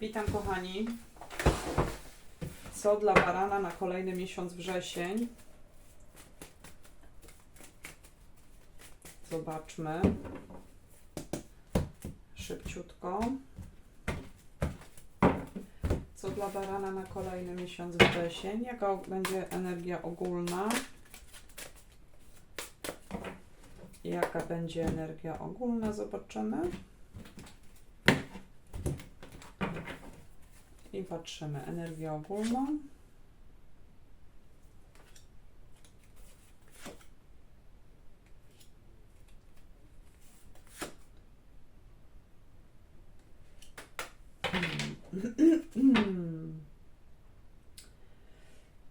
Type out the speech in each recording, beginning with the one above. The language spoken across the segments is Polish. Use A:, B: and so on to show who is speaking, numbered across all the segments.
A: Witam kochani. Co dla barana na kolejny miesiąc wrzesień? Zobaczmy. Szybciutko. Co dla barana na kolejny miesiąc wrzesień? Jaka będzie energia ogólna? Jaka będzie energia ogólna? Zobaczymy. Patrzymy. Energię ogólną.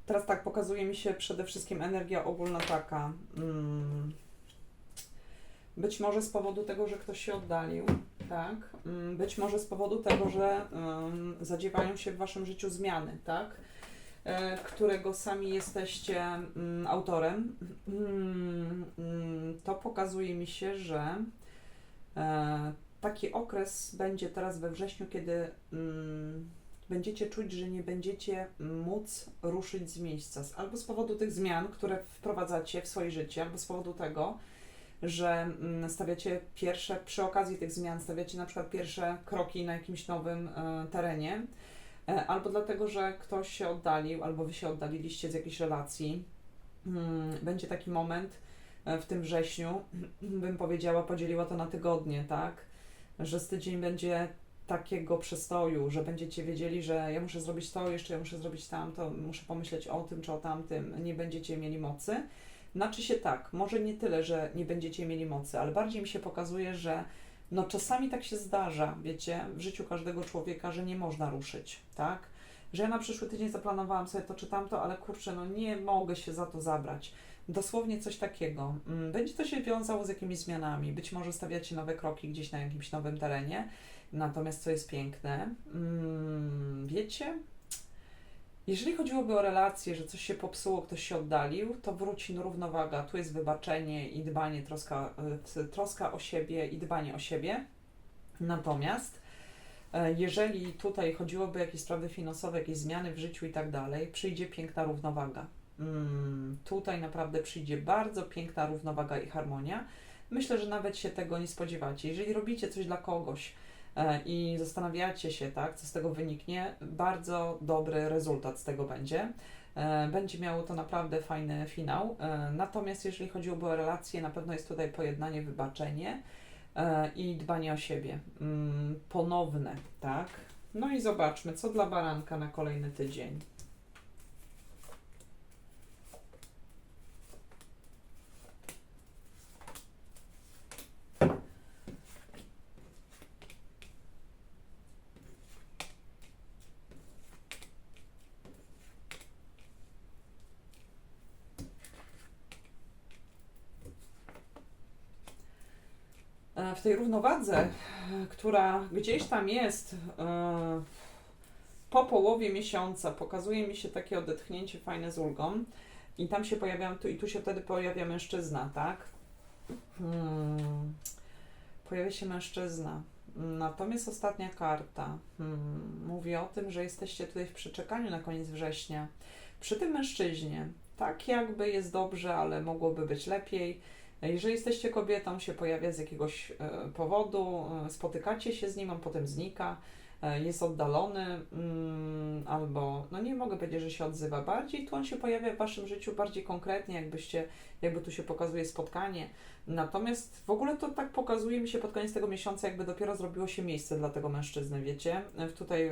A: Teraz tak, pokazuje mi się przede wszystkim energia ogólna taka. mm, Być może z powodu tego, że ktoś się oddalił, tak? Mm, Być może z powodu tego, że um, zadziewają się w waszym życiu zmiany, tak? E, którego sami jesteście mm, autorem. Mm, To pokazuje mi się, że e, taki okres będzie teraz we wrześniu, kiedy mm, będziecie czuć, że nie będziecie móc ruszyć z miejsca. Albo z powodu tych zmian, które wprowadzacie w swoje życie, albo z powodu tego, że mm, stawiacie pierwsze, przy okazji tych zmian, stawiacie na przykład pierwsze kroki na jakimś nowym e, terenie, e, albo dlatego, że ktoś się oddalił, albo wy się oddaliliście z jakiejś relacji. Mm, Będzie taki moment e, w tym wrześniu, bym powiedziała, podzieliła to na tygodnie, tak? Że z tydzień będzie takiego przestoju, że będziecie wiedzieli, że ja muszę zrobić to, jeszcze ja muszę zrobić tamto, muszę pomyśleć o tym czy o tamtym, nie będziecie mieli mocy. Znaczy się tak, może nie tyle, że nie będziecie mieli mocy, ale bardziej mi się pokazuje, że no czasami tak się zdarza, wiecie, w życiu każdego człowieka, że nie można ruszyć, tak? Że ja na przyszły tydzień zaplanowałam sobie to czy tamto, ale kurczę, no nie mogę się za to zabrać. Dosłownie coś takiego. Mm, Będzie to się wiązało z jakimiś zmianami. Być może stawiacie nowe kroki gdzieś na jakimś nowym terenie. Natomiast co jest piękne, mm, wiecie, jeżeli chodziłoby o relacje, że coś się popsuło, ktoś się oddalił, to wróci równowaga. Tu jest wybaczenie i dbanie, troska, y, troska o siebie i dbanie o siebie. Natomiast e, jeżeli tutaj chodziłoby o jakieś sprawy finansowe, jakieś zmiany w życiu i tak dalej, przyjdzie piękna równowaga. Mm, tutaj naprawdę przyjdzie bardzo piękna równowaga i harmonia. Myślę, że nawet się tego nie spodziewacie. Jeżeli robicie coś dla kogoś, i zastanawiacie się, tak, co z tego wyniknie, bardzo dobry rezultat z tego będzie. E, Będzie miało to naprawdę fajny finał. E, Natomiast jeżeli chodziłoby o relacje, na pewno jest tutaj pojednanie, wybaczenie e, i dbanie o siebie. Mm, Ponowne, tak. No i zobaczmy, co dla baranka na kolejny tydzień. W tej równowadze, e, która gdzieś tam jest e, po połowie miesiąca, pokazuje mi się takie odetchnięcie fajne z ulgą i tam się pojawia, tu, i tu się wtedy pojawia mężczyzna, tak? Hmm. Pojawia się mężczyzna. Natomiast ostatnia karta hmm, mówi o tym, że jesteście tutaj w przeczekaniu na koniec września. Przy tym mężczyźnie, tak jakby jest dobrze, ale mogłoby być lepiej. Jeżeli jesteście kobietą, się pojawia z jakiegoś e, powodu, e, spotykacie się z nim, on potem znika, e, jest oddalony, mm, albo, no nie mogę powiedzieć, że się odzywa bardziej, tu on się pojawia w waszym życiu bardziej konkretnie, jakbyście, jakby tu się pokazuje spotkanie. Natomiast w ogóle to tak pokazuje mi się pod koniec tego miesiąca, jakby dopiero zrobiło się miejsce dla tego mężczyzny, wiecie? Tutaj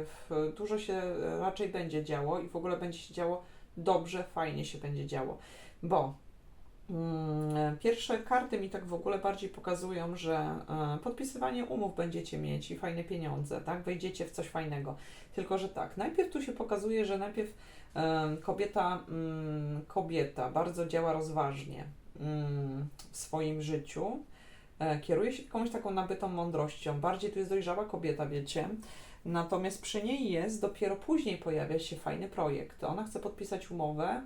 A: dużo się raczej będzie działo i w ogóle będzie się działo dobrze, fajnie się będzie działo, bo Pierwsze karty mi tak w ogóle bardziej pokazują, że e, podpisywanie umów będziecie mieć i fajne pieniądze, tak? Wejdziecie w coś fajnego. Tylko, że tak, najpierw tu się pokazuje, że najpierw e, kobieta, mm, kobieta bardzo działa rozważnie mm, w swoim życiu, e, kieruje się jakąś taką nabytą mądrością. Bardziej tu jest dojrzała kobieta, wiecie. Natomiast przy niej jest, dopiero później pojawia się fajny projekt. Ona chce podpisać umowę,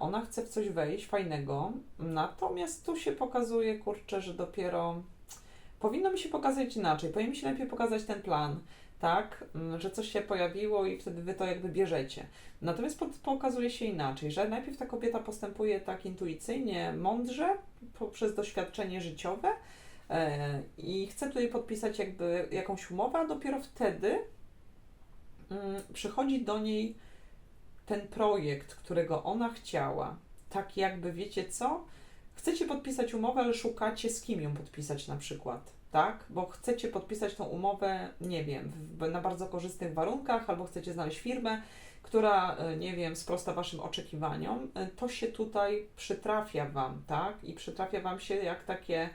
A: Ona chce w coś wejść fajnego, natomiast tu się pokazuje, kurczę, że dopiero powinno mi się pokazać inaczej. Powinien mi się najpierw pokazać ten plan, tak, że coś się pojawiło i wtedy wy to jakby bierzecie. Natomiast pokazuje się inaczej, że najpierw ta kobieta postępuje tak intuicyjnie, mądrze, poprzez doświadczenie życiowe e, i chce tutaj podpisać jakby jakąś umowę, a dopiero wtedy mm, przychodzi do niej ten projekt, którego ona chciała. Tak jakby, wiecie co? Chcecie podpisać umowę, ale szukacie z kim ją podpisać na przykład, tak? Bo chcecie podpisać tą umowę, nie wiem, na bardzo korzystnych warunkach, albo chcecie znaleźć firmę, która, e, nie wiem, sprosta Waszym oczekiwaniom. E, To się tutaj przytrafia Wam, tak? I przytrafia Wam się jak takie,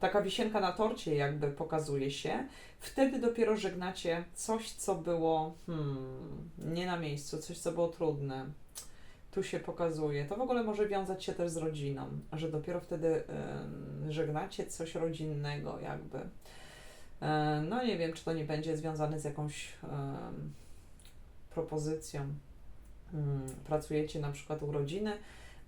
A: taka wisienka na torcie jakby pokazuje się. Wtedy dopiero żegnacie coś, co było hmm, nie na miejscu, coś, co było trudne. Tu się pokazuje. To w ogóle może wiązać się też z rodziną, że dopiero wtedy em, żegnacie coś rodzinnego, jakby. E, no nie wiem, czy to nie będzie związane z jakąś em, propozycją. Mm, pracujecie na przykład u rodziny,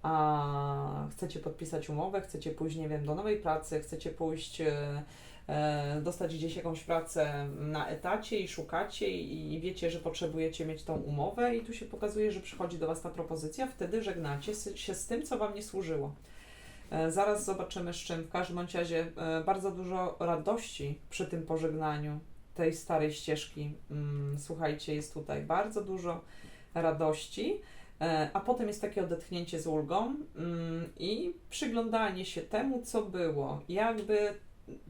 A: a chcecie podpisać umowę, chcecie pójść, nie wiem, do nowej pracy, chcecie pójść, e, e, dostać gdzieś jakąś pracę na etacie i szukacie i, i wiecie, że potrzebujecie mieć tą umowę i tu się pokazuje, że przychodzi do Was ta propozycja, wtedy żegnacie się z tym, co Wam nie służyło. E, Zaraz zobaczymy z czym. W każdym razie e, bardzo dużo radości przy tym pożegnaniu tej starej ścieżki. Mm, Słuchajcie, jest tutaj bardzo dużo radości, a potem jest takie odetchnięcie z ulgą mm, i przyglądanie się temu, co było. Jakby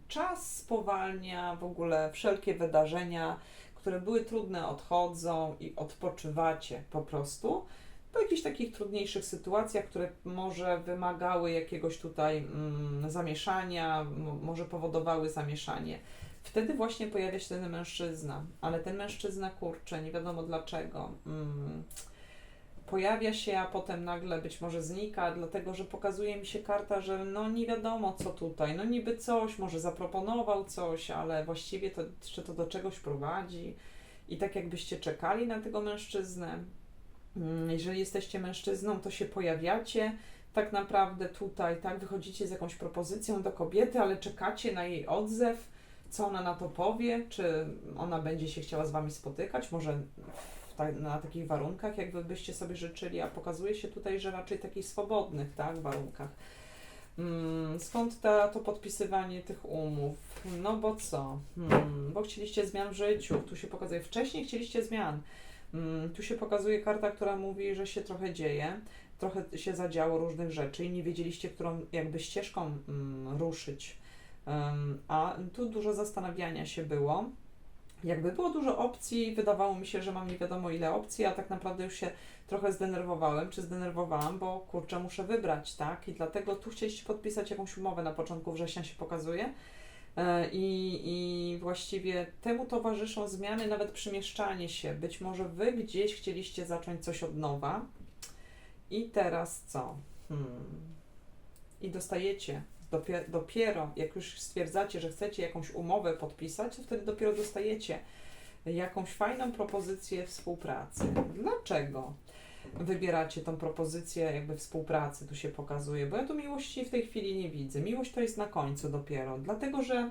A: czas spowalnia w ogóle wszelkie wydarzenia, które były trudne, odchodzą i odpoczywacie po prostu po jakichś takich trudniejszych sytuacjach, które może wymagały jakiegoś tutaj mm, zamieszania, może powodowały zamieszanie. Wtedy właśnie pojawia się ten mężczyzna, ale ten mężczyzna kurczę, nie wiadomo dlaczego. Mm, pojawia się, a potem nagle być może znika, dlatego że pokazuje mi się karta, że no nie wiadomo co tutaj, no niby coś, może zaproponował coś, ale właściwie to, czy to do czegoś prowadzi. I tak jakbyście czekali na tego mężczyznę, Mm, jeżeli jesteście mężczyzną, to się pojawiacie tak naprawdę tutaj, tak, wychodzicie z jakąś propozycją do kobiety, ale czekacie na jej odzew, co ona na to powie, czy ona będzie się chciała z wami spotykać, może ta, na takich warunkach, jak wy byście sobie życzyli, a pokazuje się tutaj, że raczej takich swobodnych, tak, warunkach. Mm, skąd ta, to podpisywanie tych umów? No bo co? Hmm, bo chcieliście zmian w życiu, tu się pokazuje, wcześniej chcieliście zmian, Mm, Tu się pokazuje karta, która mówi, że się trochę dzieje, trochę się zadziało różnych rzeczy i nie wiedzieliście, którą jakby ścieżką mm, ruszyć. Em, A tu dużo zastanawiania się było. Jakby było dużo opcji, wydawało mi się, że mam nie wiadomo ile opcji, a tak naprawdę już się trochę zdenerwowałem, czy zdenerwowałam, bo kurczę, muszę wybrać, tak? I dlatego tu chcieliście podpisać jakąś umowę na początku września się pokazuje. E, I, I właściwie temu towarzyszą zmiany, nawet przemieszczanie się. Być może wy gdzieś chcieliście zacząć coś od nowa. I teraz co? Hmm. I dostajecie dopiero, dopiero, jak już stwierdzacie, że chcecie jakąś umowę podpisać, to wtedy dopiero dostajecie jakąś fajną propozycję współpracy. Dlaczego? wybieracie tą propozycję jakby współpracy, tu się pokazuje, bo ja tu miłości w tej chwili nie widzę. Miłość to jest na końcu dopiero, dlatego że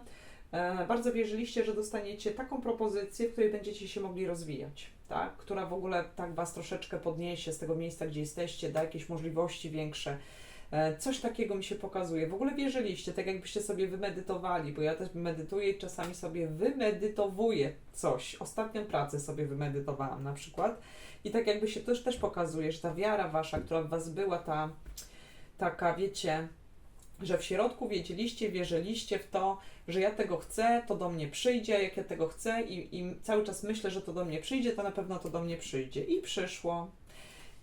A: e, bardzo wierzyliście, że dostaniecie taką propozycję, w której będziecie się mogli rozwijać, tak? która w ogóle tak Was troszeczkę podniesie z tego miejsca, gdzie jesteście, da jakieś możliwości większe. E, Coś takiego mi się pokazuje. W ogóle wierzyliście, tak jakbyście sobie wymedytowali, bo ja też medytuję i czasami sobie wymedytowuję coś. Ostatnią pracę sobie wymedytowałam na przykład. I tak jakby się też, też pokazuje, że ta wiara wasza, która w was była, ta taka, wiecie, że w środku wiedzieliście, wierzyliście w to, że ja tego chcę, to do mnie przyjdzie, jak ja tego chcę i, i cały czas myślę, że to do mnie przyjdzie, to na pewno to do mnie przyjdzie. I przyszło.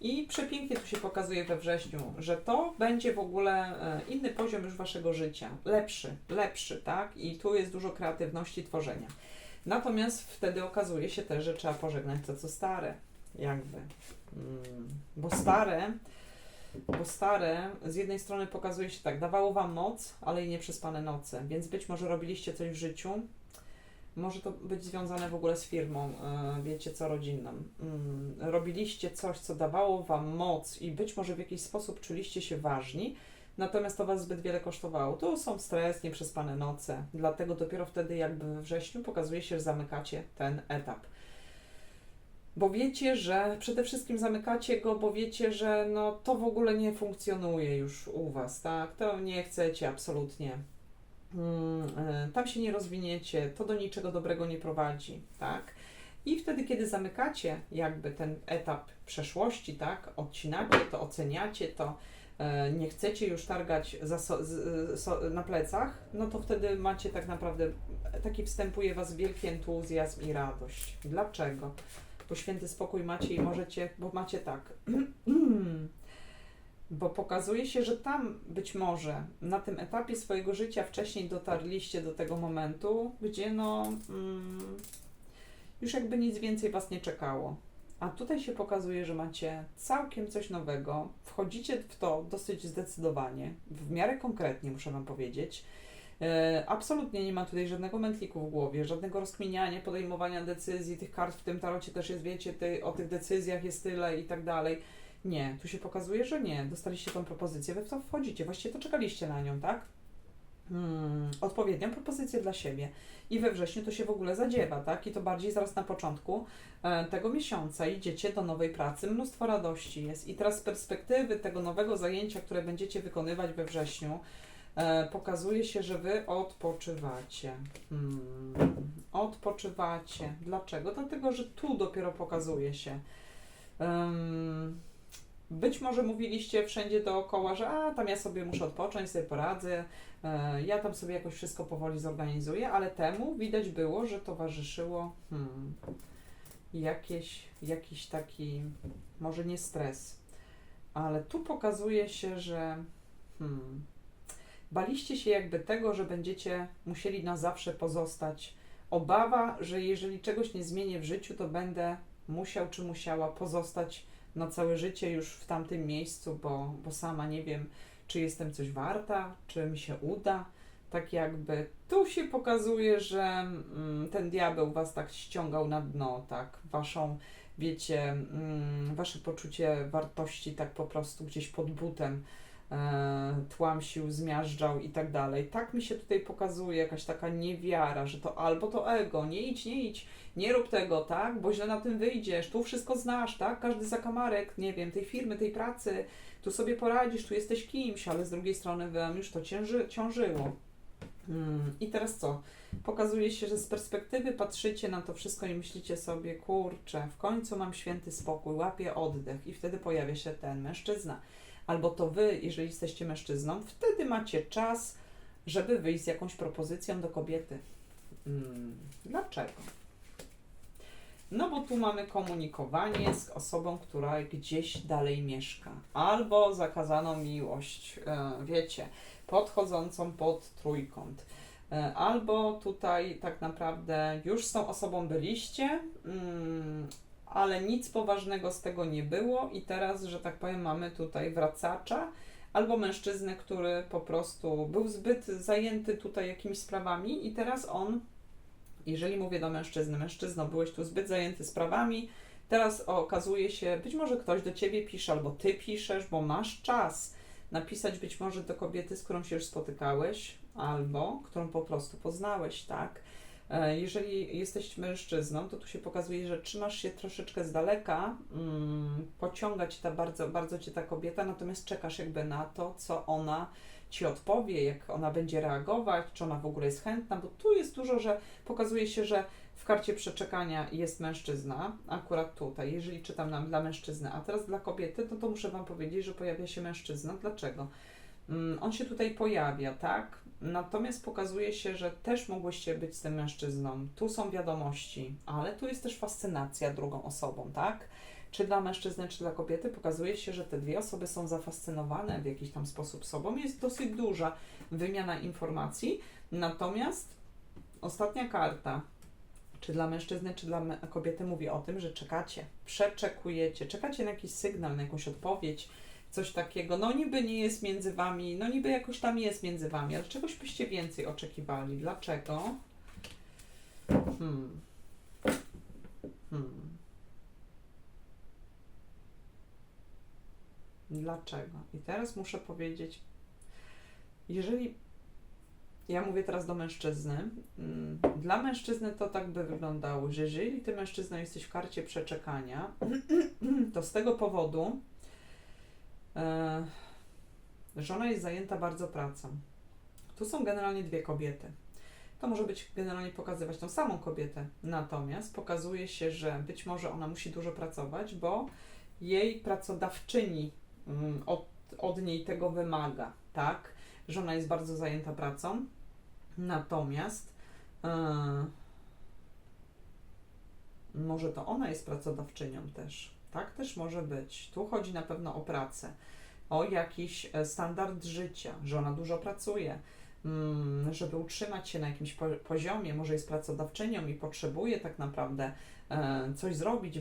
A: I przepięknie tu się pokazuje we wrześniu, że to będzie w ogóle e, inny poziom już waszego życia. Lepszy, lepszy, tak? I tu jest dużo kreatywności tworzenia. Natomiast wtedy okazuje się też, że trzeba pożegnać to, co stare. Jakby. Mm, bo stare, bo stare z jednej strony pokazuje się tak, dawało wam moc, ale i nieprzespane noce. Więc być może robiliście coś w życiu. Może to być związane w ogóle z firmą, e, wiecie co, rodzinną. Mm, robiliście coś, co dawało wam moc i być może w jakiś sposób czuliście się ważni, natomiast to Was zbyt wiele kosztowało. Tu są stres, nieprzespane noce, dlatego dopiero wtedy jakby we wrześniu pokazuje się, że zamykacie ten etap. Bo wiecie, że przede wszystkim zamykacie go, bo wiecie, że no, to w ogóle nie funkcjonuje już u Was, tak? To nie chcecie absolutnie. Mm, y, tam się nie rozwiniecie, to do niczego dobrego nie prowadzi, tak? I wtedy, kiedy zamykacie jakby ten etap przeszłości, tak, odcinacie to, oceniacie to, e, nie chcecie już targać za so, z, so, na plecach, no to wtedy macie tak naprawdę, taki wstępuje Was wielki entuzjazm i radość. Dlaczego? Bo święty spokój macie i możecie, bo macie tak. Bo pokazuje się, że tam być może na tym etapie swojego życia wcześniej dotarliście do tego momentu, gdzie no mm, już jakby nic więcej Was nie czekało. A tutaj się pokazuje, że macie całkiem coś nowego, wchodzicie w to dosyć zdecydowanie, w miarę konkretnie muszę Wam powiedzieć. E, absolutnie nie ma tutaj żadnego mętliku w głowie, żadnego rozkminiania, podejmowania decyzji, tych kart w tym tarocie też jest, wiecie, ty, o tych decyzjach jest tyle i tak dalej. Nie, tu się pokazuje, że nie. Dostaliście tą propozycję, wy w to wchodzicie, właściwie to czekaliście na nią, tak? Hmm, odpowiednią propozycję dla siebie. I we wrześniu to się w ogóle zadziewa, tak? I to bardziej zaraz na początku e, tego miesiąca idziecie do nowej pracy, mnóstwo radości jest. I teraz z perspektywy tego nowego zajęcia, które będziecie wykonywać we wrześniu, e, pokazuje się, że wy odpoczywacie. Hmm, odpoczywacie. Dlaczego? Dlatego, że tu dopiero pokazuje się. Um, być może mówiliście wszędzie dookoła, że a tam ja sobie muszę odpocząć, sobie poradzę, e, ja tam sobie jakoś wszystko powoli zorganizuję, ale temu widać było, że towarzyszyło hmm, jakieś, jakiś taki, może nie stres, ale tu pokazuje się, że hmm, baliście się jakby tego, że będziecie musieli na zawsze pozostać. Obawa, że jeżeli czegoś nie zmienię w życiu, to będę musiał czy musiała pozostać na całe życie już w tamtym miejscu, bo, bo sama nie wiem, czy jestem coś warta, czy mi się uda. Tak jakby tu się pokazuje, że mm, ten diabeł was tak ściągał na dno, tak, waszą, wiecie, mm, wasze poczucie wartości tak po prostu gdzieś pod butem tłamsił, zmiażdżał i tak dalej. Tak mi się tutaj pokazuje jakaś taka niewiara, że to albo to ego, nie idź, nie idź, nie rób tego, tak, bo źle na tym wyjdziesz, tu wszystko znasz, tak, każdy zakamarek, nie wiem, tej firmy, tej pracy, tu sobie poradzisz, tu jesteś kimś, ale z drugiej strony wam już to cięży, ciążyło. Hmm. I teraz co? Pokazuje się, że z perspektywy patrzycie na to wszystko i myślicie sobie, kurczę, w końcu mam święty spokój, łapię oddech i wtedy pojawia się ten mężczyzna. Albo to wy, jeżeli jesteście mężczyzną, wtedy macie czas, żeby wyjść z jakąś propozycją do kobiety. Hmm. Dlaczego? No bo tu mamy komunikowanie z osobą, która gdzieś dalej mieszka. Albo zakazaną miłość, e, wiecie, podchodzącą pod trójkąt. E, albo tutaj tak naprawdę już z tą osobą byliście, mm, ale nic poważnego z tego nie było i teraz, że tak powiem, mamy tutaj wracacza albo mężczyznę, który po prostu był zbyt zajęty tutaj jakimiś sprawami i teraz on jeżeli mówię do mężczyzny, mężczyzno, byłeś tu zbyt zajęty sprawami, teraz okazuje się, być może ktoś do ciebie pisze, albo ty piszesz, bo masz czas napisać być może do kobiety, z którą się już spotykałeś, albo którą po prostu poznałeś, tak? E, jeżeli jesteś mężczyzną, to tu się pokazuje, że trzymasz się troszeczkę z daleka, mm, pociąga cię ta bardzo, bardzo cię ta kobieta, natomiast czekasz jakby na to, co ona ci odpowie, jak ona będzie reagować, czy ona w ogóle jest chętna, bo tu jest dużo, że pokazuje się, że w karcie przeczekania jest mężczyzna, akurat tutaj, jeżeli czytam nam dla mężczyzny, a teraz dla kobiety, no to muszę Wam powiedzieć, że pojawia się mężczyzna. Dlaczego? Mm, on się tutaj pojawia, tak? Natomiast pokazuje się, że też mogłyście być z tym mężczyzną. Tu są wiadomości, ale tu jest też fascynacja drugą osobą, tak? czy dla mężczyzny, czy dla kobiety, pokazuje się, że te dwie osoby są zafascynowane w jakiś tam sposób sobą. Jest dosyć duża wymiana informacji. Natomiast ostatnia karta, czy dla mężczyzny, czy dla kobiety, mówi o tym, że czekacie, przeczekujecie, czekacie na jakiś sygnał, na jakąś odpowiedź, coś takiego. No niby nie jest między wami, no niby jakoś tam jest między wami, ale czegoś byście więcej oczekiwali. Dlaczego? Hmm. Hmm. Dlaczego? I teraz muszę powiedzieć, jeżeli ja mówię teraz do mężczyzny, mm, dla mężczyzny to tak by wyglądało, że jeżeli ty mężczyzną jesteś w karcie przeczekania, to z tego powodu żona jest zajęta bardzo pracą. Tu są generalnie dwie kobiety. To może być generalnie pokazywać tą samą kobietę, natomiast pokazuje się, że być może ona musi dużo pracować, bo jej pracodawczyni mm, od, od niej tego wymaga, tak? Że ona jest bardzo zajęta pracą, natomiast e, może to ona jest pracodawczynią też, tak? Też może być. Tu chodzi na pewno o pracę, o jakiś e, standard życia, że ona dużo pracuje, mm, żeby utrzymać się na jakimś po- poziomie, może jest pracodawczynią i potrzebuje tak naprawdę e, coś zrobić,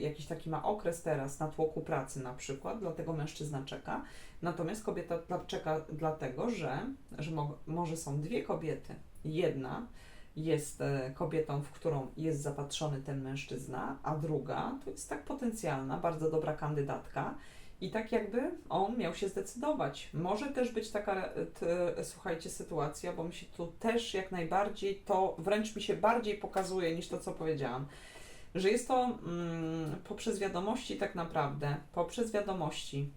A: jakiś taki ma okres teraz na tłoku pracy na przykład, dlatego mężczyzna czeka, natomiast kobieta czeka dlatego, że, że mo, może są dwie kobiety. Jedna jest e, kobietą, w którą jest zapatrzony ten mężczyzna, a druga to jest tak potencjalna, bardzo dobra kandydatka, i tak jakby on miał się zdecydować. Może też być taka, e, t, słuchajcie, sytuacja, bo mi się tu też jak najbardziej to, wręcz mi się bardziej pokazuje niż to, co powiedziałam, że jest to mm, poprzez wiadomości tak naprawdę, poprzez wiadomości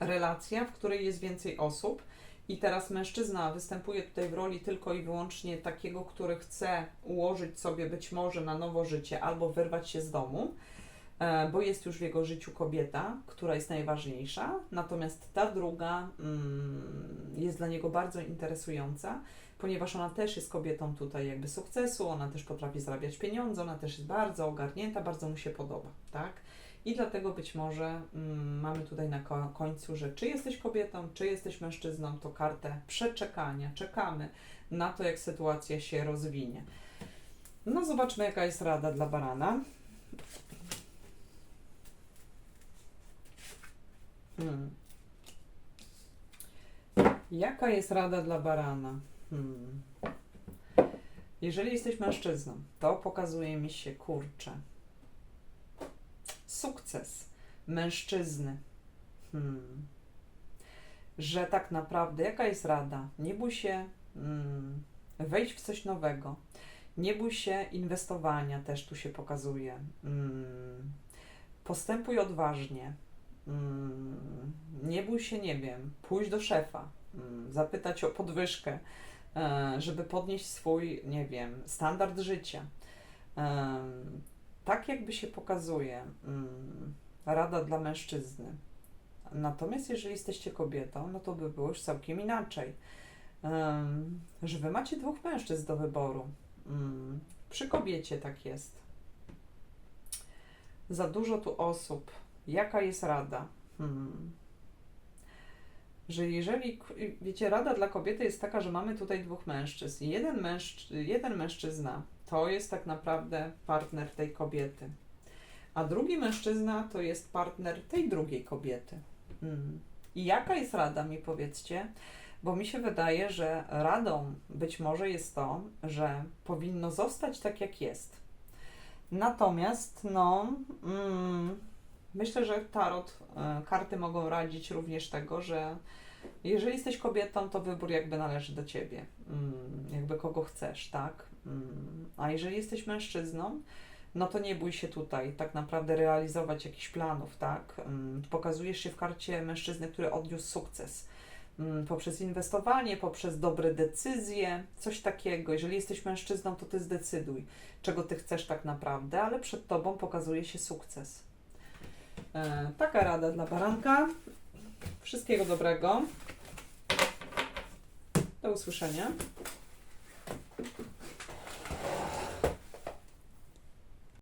A: relacja, w której jest więcej osób i teraz mężczyzna występuje tutaj w roli tylko i wyłącznie takiego, który chce ułożyć sobie być może na nowo życie albo wyrwać się z domu, e, bo jest już w jego życiu kobieta, która jest najważniejsza, natomiast ta druga mm, jest dla niego bardzo interesująca, ponieważ ona też jest kobietą tutaj jakby sukcesu, ona też potrafi zarabiać pieniądze, ona też jest bardzo ogarnięta, bardzo mu się podoba, tak? I dlatego być może mm, mamy tutaj na ko- końcu, że czy jesteś kobietą, czy jesteś mężczyzną, to kartę przeczekania. Czekamy na to, jak sytuacja się rozwinie. No, zobaczmy, jaka jest rada dla barana. Hmm. Jaka jest rada dla barana? Hmm. Jeżeli jesteś mężczyzną, to pokazuje mi się kurczę sukces mężczyzny. Hmm. Że tak naprawdę, jaka jest rada? Nie bój się mm, wejść w coś nowego. Nie bój się inwestowania, też tu się pokazuje. Mm. Postępuj odważnie. Mm. Nie bój się, nie wiem, pójść do szefa, mm. zapytać o podwyżkę, e, żeby podnieść swój, nie wiem, standard życia. Tak jakby się pokazuje mm, rada dla mężczyzny. Natomiast jeżeli jesteście kobietą, no to by było już całkiem inaczej. Em, że wy macie dwóch mężczyzn do wyboru. Mm, przy kobiecie tak jest. Za dużo tu osób. Jaka jest rada? Hmm. Że jeżeli, wiecie, rada dla kobiety jest taka, że mamy tutaj dwóch mężczyzn. Jeden, mężcz, jeden mężczyzna to jest tak naprawdę partner tej kobiety. A drugi mężczyzna to jest partner tej drugiej kobiety. Hmm. I jaka jest rada, mi powiedzcie? Bo mi się wydaje, że radą być może jest to, że powinno zostać tak, jak jest. Natomiast, no, mm, myślę, że tarot, e, karty mogą radzić również tego, że jeżeli jesteś kobietą, to wybór jakby należy do ciebie. Mm, jakby kogo chcesz, tak? Mm, A jeżeli jesteś mężczyzną, no to nie bój się tutaj tak naprawdę realizować jakichś planów, tak? Mm, Pokazujesz się w karcie mężczyzny, który odniósł sukces. Poprzez inwestowanie, poprzez dobre decyzje, coś takiego. Jeżeli jesteś mężczyzną, to ty zdecyduj, czego ty chcesz tak naprawdę, ale przed tobą pokazuje się sukces. E, taka rada dla baranka. Wszystkiego dobrego. Do usłyszenia.